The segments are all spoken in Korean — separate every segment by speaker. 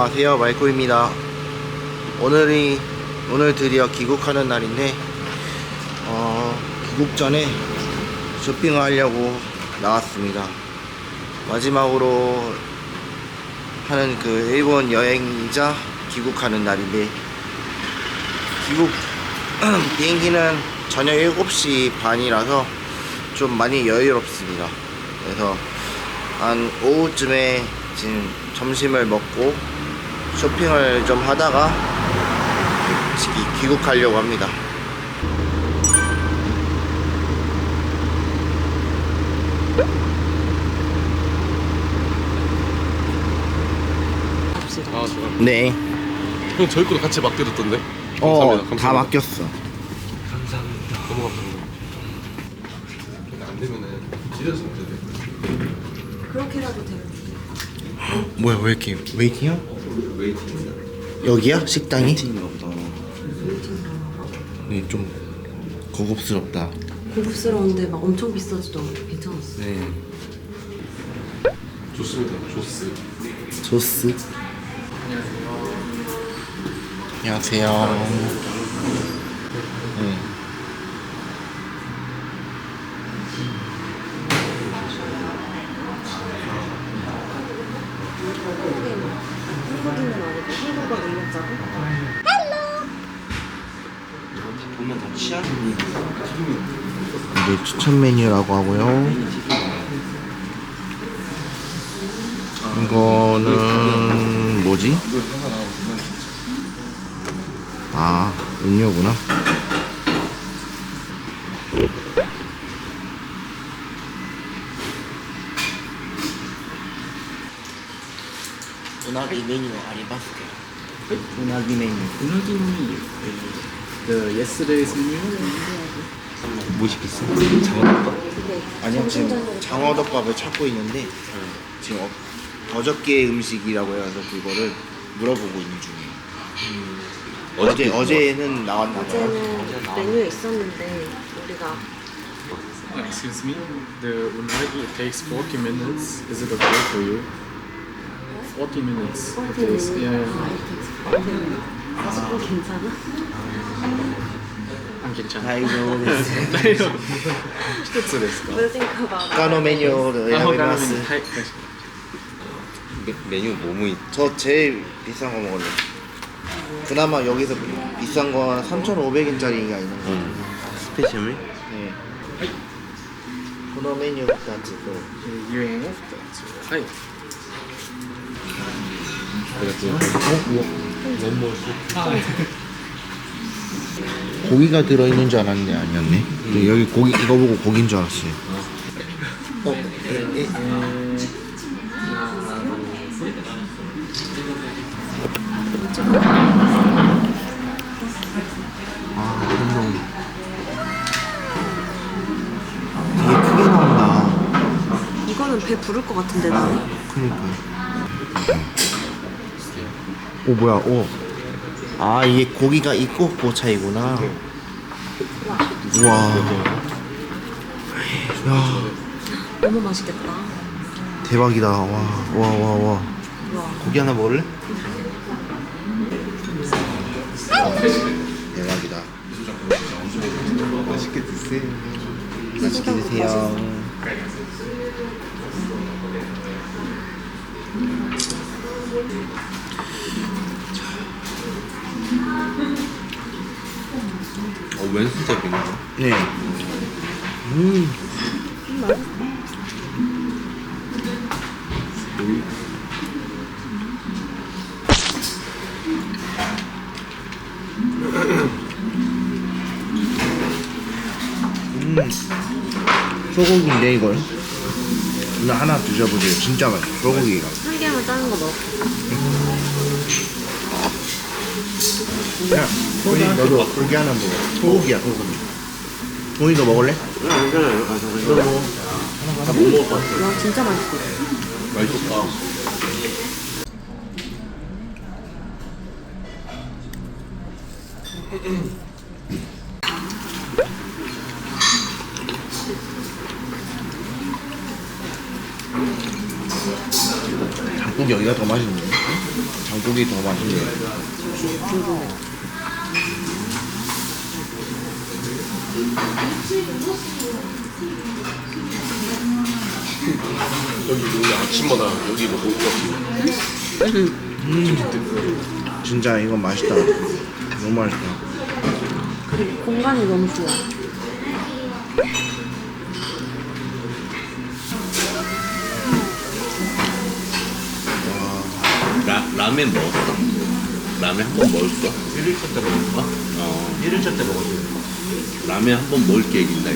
Speaker 1: 안녕하세요. 마이코입니다. 오늘이 오늘 드디어 귀국하는 날인데 어, 귀국 전에 쇼핑을 하려고 나왔습니다. 마지막으로 하는 그 일본 여행이자 귀국하는 날인데 귀국 비행기는 저녁 7시 반이라서 좀 많이 여유롭습니다. 그래서 한 오후쯤에 지금 점심을 먹고 쇼핑을 좀 하다가 기- 귀국하려고 합니다.
Speaker 2: 아 좋아.
Speaker 1: 네.
Speaker 2: 형 저희 것도 같이 맡겨줬던데.
Speaker 1: 어,
Speaker 2: 감사합니다.
Speaker 1: 다
Speaker 2: 감사합니다.
Speaker 1: 맡겼어.
Speaker 2: 너무 감사합니다. 근데 안 되면은 지려서 되는데.
Speaker 3: 그렇게라도 돼요.
Speaker 1: 뭐야, 왜 이렇게 웨이팅이야?
Speaker 2: 웨이팅이야.
Speaker 1: 여기야? 식당이? 네, 좀 고급스럽다.
Speaker 3: 고급스러운데 막 엄청 비싸지도 않고 괜찮았어.
Speaker 1: 네.
Speaker 2: 좋습니다. 조스.
Speaker 1: 소스. 안녕하세요. 네.
Speaker 3: 한국인은 아니고 한국어 능력자고.
Speaker 1: 이게 추천 메뉴라고 하고요. 이거는 뭐지? 아, 음료구나. 우나기 메뉴 아리마스케. 우나기 메뉴.
Speaker 4: The yesterday's menu.
Speaker 1: 뭐 시켰어? 장어덮밥?
Speaker 3: 네.
Speaker 1: 아니요 지금 장어덮밥을 찾고 있는데 지금 어, 어저께 음식이라고 해서 그거를 물어보고 있는 중이에요. 어제 어제는 나왔나 봐요.
Speaker 3: 어제는 메뉴에 있었는데 우리가
Speaker 4: Uh, excuse me. The unagi takes 40 minutes. Is it okay for you? 40 minutes. It takes. Yeah. yeah.
Speaker 3: 40분 괜찮아?
Speaker 4: 안 괜찮아.
Speaker 1: 다이노
Speaker 4: 一つですか
Speaker 3: We'll think about it.
Speaker 1: 他のメニューを選べます
Speaker 4: はい。
Speaker 2: 메뉴 뭐뭐 있?
Speaker 1: 저 제일 비싼 거 먹을래. 그나마 여기서 비- 비싼 건 3,500엔짜리가 있는 거.
Speaker 2: 스페셜?
Speaker 1: 네. このメニュー2つと
Speaker 4: 유행を2つ。はい。
Speaker 1: 고기가 들어있는 줄 알았는데 아니었네. 근데 여기 고기 이거 보고 고기인 줄 알았어요. 어, 에, 에, 아, 운동. 되게 크게 나온다.
Speaker 3: 이거는 배 부를 것 같은데 나는.
Speaker 1: 그니까. 오 뭐야? 오. 아 이게 고기가 있고 그 차이구나. 우와. 야
Speaker 3: 너무 맛있겠다.
Speaker 1: 대박이다. 와와와 와.
Speaker 3: 와.
Speaker 1: 고기 하나 먹을래? 대박이다. 맛있게 드세요. 맛있게 드세요.
Speaker 2: 어 왼손잡이인가?
Speaker 1: 네. 음. 음. 소고기인데 이걸 이거 하나 드셔보세요 진짜 맛있어 소고기가
Speaker 3: 한 개만 다른 거 먹어.
Speaker 1: 야 소니 너도 고기 하나 먹어 소고기야 소고기 소니 너 먹을래?
Speaker 2: 안 괜찮아요.
Speaker 1: 아너 먹어
Speaker 2: 다못 먹을 것 같아.
Speaker 3: 와 진짜 맛있어.
Speaker 2: 맛있었다.
Speaker 1: 장국 여기가 더 맛있네 장국이 더 맛있네.
Speaker 3: 궁금해.
Speaker 2: 여기 우리 아침마다 여기 먹고 있거든요.
Speaker 1: 진짜 이거 맛있다. 너무 맛있다.
Speaker 3: 그리고 공간이 너무 좋아.
Speaker 2: 라, 라면 먹었어? 라면 한 번 먹었어? 1일차 때 먹었어? 어 1일차 때 먹었어 라면 한 번 먹을 계획인다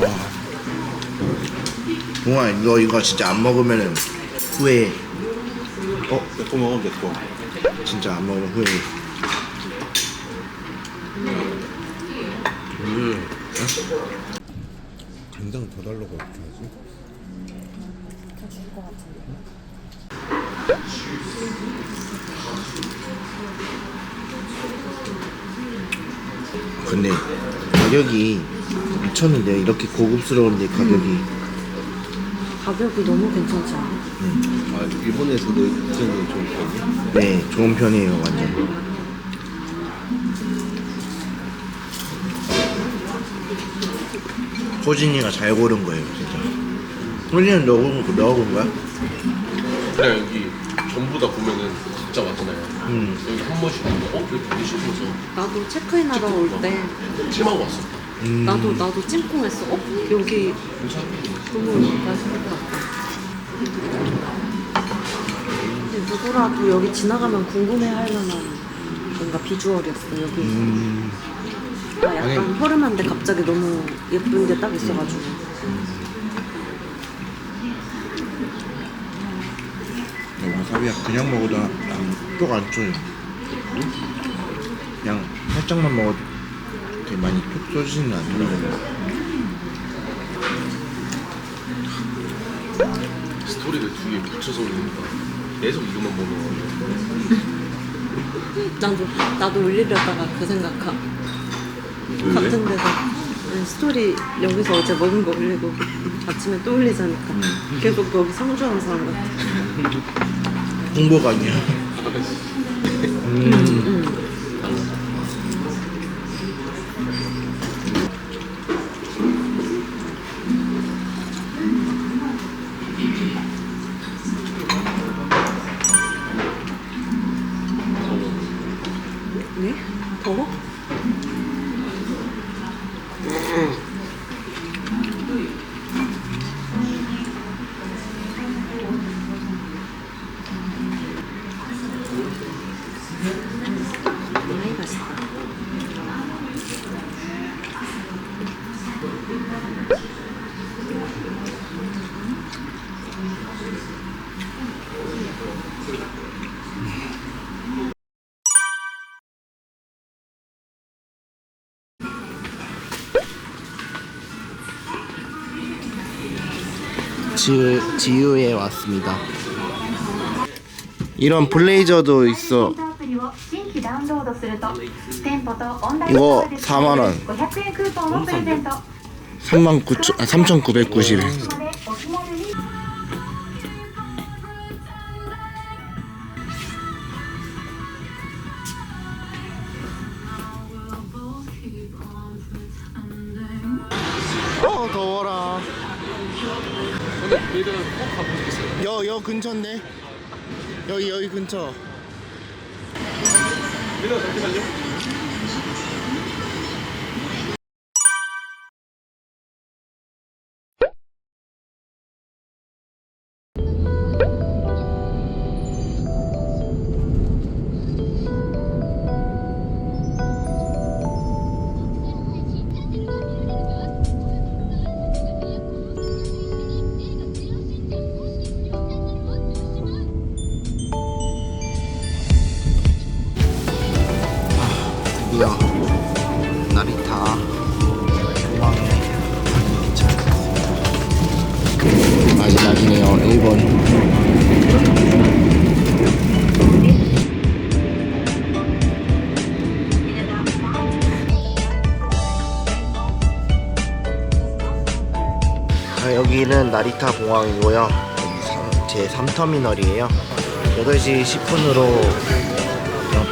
Speaker 1: 와. 동아, 너 이거 진짜 안 먹으면 후회해. 어?
Speaker 2: 내거 먹으면 내거
Speaker 1: 진짜 안 먹으면 후회
Speaker 2: 간장 더 달라고 어떻게 하지?
Speaker 1: 근데 가격이 미쳤는데 이렇게 고급스러운데 가격이
Speaker 3: 가격이 너무 괜찮지 않아?
Speaker 2: 아 일본에서도 좀 편해?
Speaker 1: 네 좋은 편이에요 완전. 호진이가 잘 고른 거예요 진짜. 호진이는 넣어본 넣어본 거야?
Speaker 2: 그냥 여기 전부 다 보면은 진짜 많잖아요
Speaker 1: 음.
Speaker 2: 여기 한 번씩 보면 어? 여기 되게 싶어서
Speaker 3: 나도 체크인 하러 올때
Speaker 2: 찜하고 왔어
Speaker 1: 음.
Speaker 3: 나도 나도 찜콩했어. 어? 여기 너무 맛있을 것 같다. 근데 누구라도 여기 지나가면 궁금해할 만한 뭔가 비주얼이었어 여기.
Speaker 1: 음.
Speaker 3: 아, 약간
Speaker 1: 아니.
Speaker 3: 허름한데 갑자기 너무 예쁜 게 딱 있어가지고.
Speaker 1: 야, 와사비야 그냥 먹어도 쪽안 쪼요. 그냥 살짝만 먹어도 이렇게 많이 톡 쏘지는 않더라고요.
Speaker 2: 스토리를 두 개 붙여서 올리니까 계속 이것만 보는 거예요
Speaker 3: 나도 나도 올리려다가 그 생각함.
Speaker 2: 왜?
Speaker 3: 같은 데서 아니, 스토리 여기서 어제 먹은 거 올리고 아침에 또 올리자니까 계속 여기 상주하는 사람 같아.
Speaker 1: 홍보가 아니야. 음.
Speaker 3: 네?
Speaker 1: 지우, 지우에 왔습니다. 이런 블레이저도 있어. 이거 4만 원. 3만 9천, 아,
Speaker 5: 3,990원.
Speaker 1: 어, 더워라.
Speaker 2: 얘들은 꼭 가고 싶겠어요
Speaker 1: 여, 여 근처인데? 여기, 여기 근처.
Speaker 2: 얘들아 잠시만요
Speaker 1: 있고요. 나리타 마지막이네요. 1번. 아, 여기는 나리타 공항이고요. 제 3터미널이에요. 8시 10분으로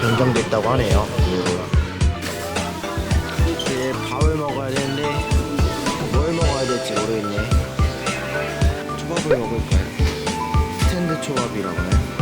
Speaker 1: 변경됐다고 하네요. 모르겠네 초밥을 먹을까요? 스탠드 초밥이라고 해요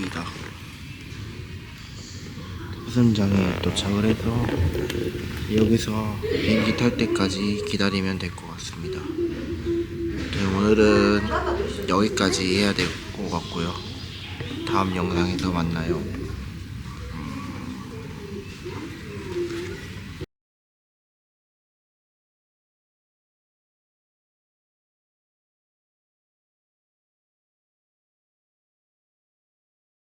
Speaker 1: 했습니다. 탑승장에 도착을 해서 여기서 비행기 탈 때까지 기다리면 될 것 같습니다. 네, 오늘은 여기까지 해야 될 것 같고요. 다음 영상에서 만나요.